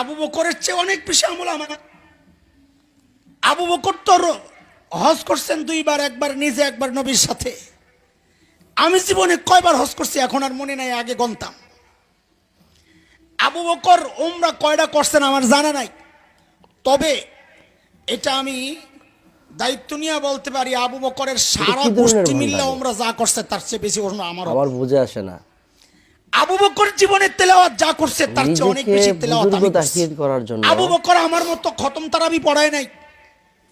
আবু বকরের চেয়ে অনেক বেশি আমল আমার। আবু বকর তোর হজ করছেন দুইবার একবার নিজে একবার নবীর সাথে। আমি জীবনে কয়বার হজ করছি এখন আর মনে নাই আগে গনতাম আবু বকর ওমরা কয়টা করছেন আমার জানা নাই। তবে এটা আমি দায়িত্ব নিয়ে বলতে পারি আবু বকরের সারা গোষ্ঠী মিললে ওমরা যা করছে তার চেয়ে বেশি আমার আমার বুঝে আসে না। আবু বকর জীবনের তেলাওয়াত যা করছে তার চেয়ে অনেক বেশি তেলাওয়াত আমি। করার জন্য। আবু বকর আমার মতো খতম তারাবি পড়ায় নাই।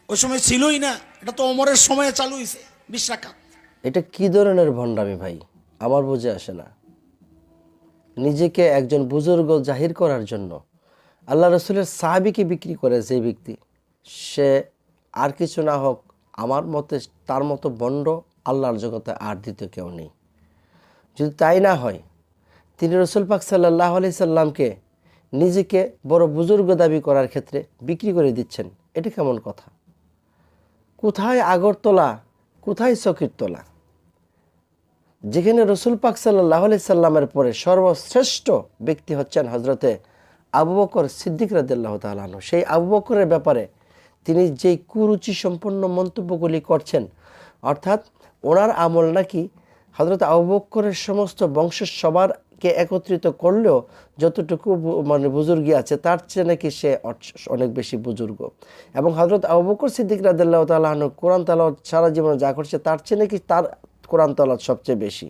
ওই সময় ছিলই না এটা তো ওমরের সময়ে চালু হয়েছে বিশ রাকাত। এটা কি ধরনের ভণ্ডামি ভাই? আমার বুঝে আসে না। নিজেকে একজন বুজুর্গ জাহির করার জন্য। আল্লাহ রসুলের সাহাবিকে বিক্রি করে যে ব্যক্তি? সে আর কিছু না হোক আমার মতে তার মতো বন্ড আল্লাহর জগতে আর দ্বিতীয় কেউ নেই। যদি তাই না হয় তিনি রসুল পাক সাল্লাহ আলি সাল্লামকে নিজেকে বড় বুজুর্গ দাবি করার ক্ষেত্রে বিক্রি করে দিচ্ছেন। এটা কেমন কথা? কোথায় আগরতলা, কোথায় চকিরতলা? যেখানে রসুল পাক সাল্লাহ আলি সাল্লামের পরে সর্বশ্রেষ্ঠ ব্যক্তি হচ্ছেন হজরতে আবু বকর সিদ্দিক রাদিল্লাহ তালানো সেই আবু বকরের ব্যাপারে তিনি যেই কুরুচি সম্পন্ন মন্তব্যগুলি করছেন, অর্থাৎ ওনার আমল নাকি হজরত আবু বকরের সমস্ত বংশের সবারকে একত্রিত করলেও যতটুকু মানে বুজুর্গি আছে, তার চেয়ে নাকি সে অনেক বেশি বুজুর্গ। এবং হজরত আবু বকর সিদ্দিক রাদিল্লাহ তালাহন কোরআন তালাওয়াত সারা জীবনে যা করছে, তার চেয়ে নাকি তার কোরআন তালাওয়াত সবচেয়ে বেশি।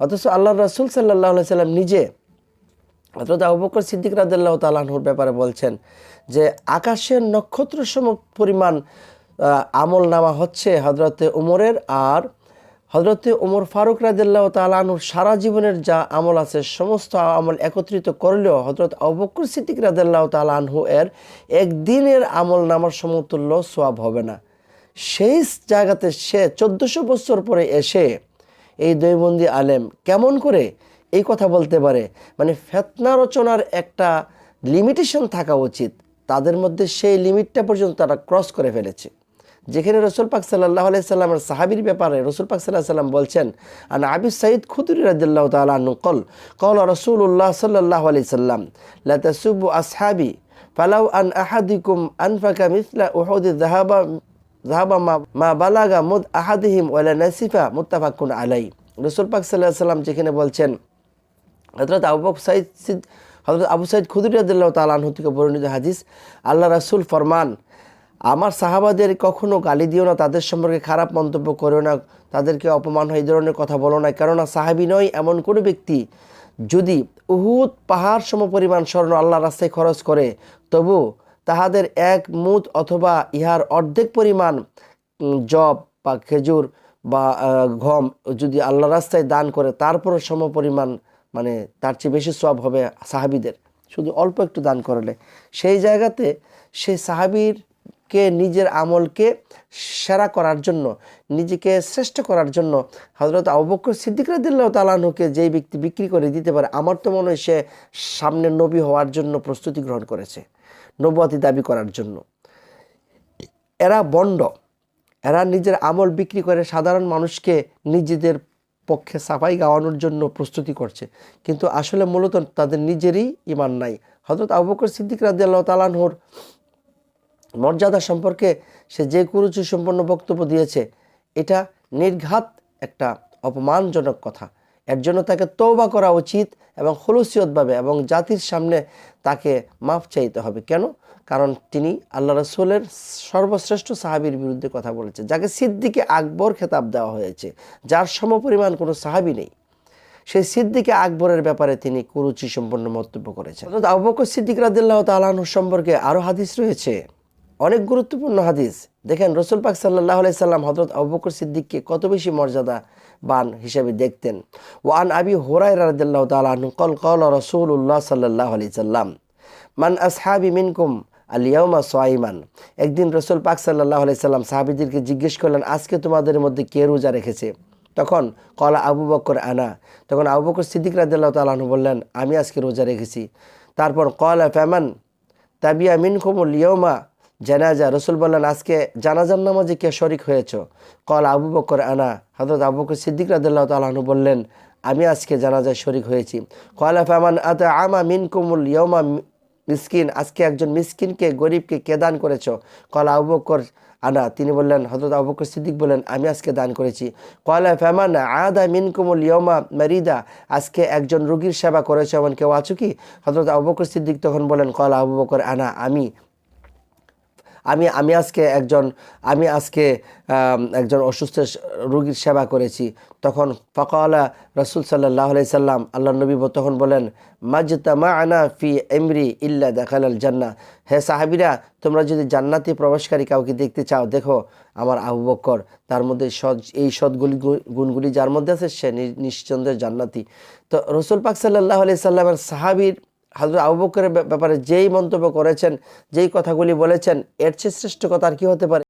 অথচ আল্লাহ রাসুল সাল্লাহ সাল্লাম নিজে হজরত আবু বকর সিদ্দিক রাদিল্লাহ তালাহুর ব্যাপারে বলছেন যে, আকাশের নক্ষত্র সম পরিমাণ আমল নামা হচ্ছে হজরতে উমরের আর হজরতে ওমর ফারুক রাদিল্লাহ তালাহুর সারা জীবনের যা আমল আছে, সমস্ত আমল একত্রিত করলেও হজরত আবু বকর সিদ্দিক রাদিল্লাহ তালাহু এর একদিনের আমল নামার সমতুল্য সোয়াব হবে না। সেই জায়গাতে সে চোদ্দশো বছর পরে এসে এই দৈবন্দি আলেম কেমন করে এই কথা বলতে পারে? মানে ফেতনা রচনার একটা লিমিটেশন থাকা উচিত। তাদের মধ্যে সেই লিমিটটা পর্যন্ত তারা ক্রস করে ফেলেছে। যেখানে রসুল পাক সাল্লাহ আলাই সাল্লামের সাহাবির ব্যাপারে রসুল পাক সাল্লাহ সাল্লাম বলছেন আর আবি সাইদ খুদুরি রাদিল্লাহ তালা কল কল রসুল্লাহ সাল্লাহ আলি সাল্লাম লাতাসুবু আসহাবি, ফালাউ আন আহাদিকুম আনফাকা মিসলা উহুদি যাহাবা যাহাবা মা বালাগা মুদ আহাদিহিম ওয়ালা নাসিফা মুত্তাফাকুন আলাই রসুল পাক সাল্লাহ সাল্লাম যেখানে বলছেন হজরত আবু সাইদ হজরত আবু সাইদ খুদুরি আদিল্লাহ তালাহ থেকে বর্ণিত হাদিস, আল্লাহ রসুল ফরমান আমার সাহাবাদের কখনো গালি দিও না, তাদের সম্পর্কে খারাপ মন্তব্য করো না, তাদেরকে অপমান হয়, এই ধরনের কথা বলো না। কেননা সাহাবি নয়, এমন কোনো ব্যক্তি যদি উহুদ পাহাড় সম পরিমাণ স্বর্ণ আল্লাহ রাস্তায় খরচ করে, তবু তাহাদের এক মুদ অথবা ইহার অর্ধেক পরিমাণ জব বা খেজুর বা গম যদি আল্লাহ রাস্তায় দান করে, তারপরও সম পরিমাণ মানে তার চেয়ে বেশি সব হবে সাহাবিদের। শুধু অল্প একটু দান করলে। সেই জায়গাতে সেই সাহাবিরকে নিজের আমলকে সেরা করার জন্য, নিজেকে শ্রেষ্ঠ করার জন্য হজরত আবুবকর সিদ্দিক রাদিল্লাহ তালাহুকে যেই ব্যক্তি বিক্রি করে দিতে পারে, আমার তো মনে হয় সে সামনে নবী হওয়ার জন্য প্রস্তুতি গ্রহণ করেছে, নবুয়াতি দাবি করার জন্য। এরা বন্ড, এরা নিজের আমল বিক্রি করে সাধারণ মানুষকে নিজেদের পক্ষে সাফাই গাওয়ানোর জন্য প্রস্তুতি করছে, কিন্তু আসলে মূলত তাদের নিজেরই ইমান নাই। হজরত আবু বকর সিদ্দিক রাজি আল্লাহ তালানহর মর্যাদা সম্পর্কে সে যে কুরুচি সম্পন্ন বক্তব্য দিয়েছে, এটা নির্ঘাত একটা অপমানজনক কথা। এর জন্য তাকে তৌবা করা উচিত এবং হলুসিয়তভাবে এবং জাতির সামনে তাকে মাফ চাইতে হবে। কেন? কারণ তিনি আল্লাহ রসুলের সর্বশ্রেষ্ঠ সাহাবির বিরুদ্ধে কথা বলেছে, যাকে সিদ্দিকে আকবর খেতাব দেওয়া হয়েছে, যার সমপরিমাণ কোনো সাহাবি নেই। সেই সিদ্দিকে আকবরের ব্যাপারে তিনি কুরুচি সম্পন্ন মন্তব্য করেছেন। অর্থাৎ আবু বকর সিদ্দিক রাদিল্লাহ তালাহ সম্পর্কে আরও হাদিস রয়েছে। অনেক গুরুত্বপূর্ণ হাদিস। দেখেন, রসুল পাক সাল্লাহ সাল্লাম হজরত আবু বকর সিদ্দিককে কত বেশি মর্যাদা বান হিসেবে দেখতেন। ওয়ান আবি হোরাই রাদিল্লাহ তালাহ কল কল রসুল্লাহ সাল্লাহ আলি সাল্লাম, মান আসহাবি মিনকুম আলিয়াউমা সোয়াইমান একদিন রসুল পাক সাল্লাহ আলাই সাল্লাম সাহাবিদেরকে জিজ্ঞেস করলেন, আজকে তোমাদের মধ্যে কে রোজা রেখেছে? তখন কলা আবু বকর, আনা। তখন আবু বকর সিদ্দিক রাদিল্লাহ তালাহনু বললেন, আমি আজকে রোজা রেখেছি। তারপর কলা ফ্যামান তাবিয়া মিনকুমুল ইয়মা জানাজা, রসুল বললেন, আজকে জানাজার নামাজে কে শরিক হয়েছ? কল আবু বকর, আনা। হজরত আবু বকর সিদ্দিক রাদিল্লাহ তালাহনু বললেন, আমি আজকে জানাজায় শরিক হয়েছি। কয়লা ফ্যামান আতা আমা মিন মিনকুমুল ইয়মা মিসকিন? আজকে একজন মিসকিনকে, গরিবকে কে দান করেছ? কলা, আবু বকর, আনা। তিনি বললেন হজরত আবু বকর সিদ্দিক বললেন, আমি আজকে দান করেছি। কয়লা ফেমান আদা মিনকুমুল ইয়মা মারিদা? আজকে একজন রুগীর সেবা করেছে, এমন কেউ আছো কি? হজরত আবু বকর সিদ্দিক তখন বলেন কলা, আবু বকর, আনা। আমি। আমি আমি আজকে একজন, আমি আজকে একজন অসুস্থ রোগীর সেবা করেছি। তখন ফকালা রসুল সাল্লাহ সাল্লাম আল্লাহ নবী তখন বলেন, মাজতা মা আনা ফি এমরি ইল্লা দেখাল জান্না হে সাহাবিরা, তোমরা যদি জান্নাতি প্রবেশকারী কাউকে দেখতে চাও, দেখো আমার আবু বক্কর, তার মধ্যে সৎ এই সৎগুলি গুণগুলি যার মধ্যে আছে, সে নি- নিঃসন্দেহে জান্নাতি। তো রসুল পাক সাল্লাহ আলি সাল্লামের সাহাবির হাজর আবু বকরের ব্যাপারে যেই মন্তব্য করেছেন, যেই কথাগুলি বলেছেন, এর চেয়ে শ্রেষ্ঠ কথা আর কি হতে পারে?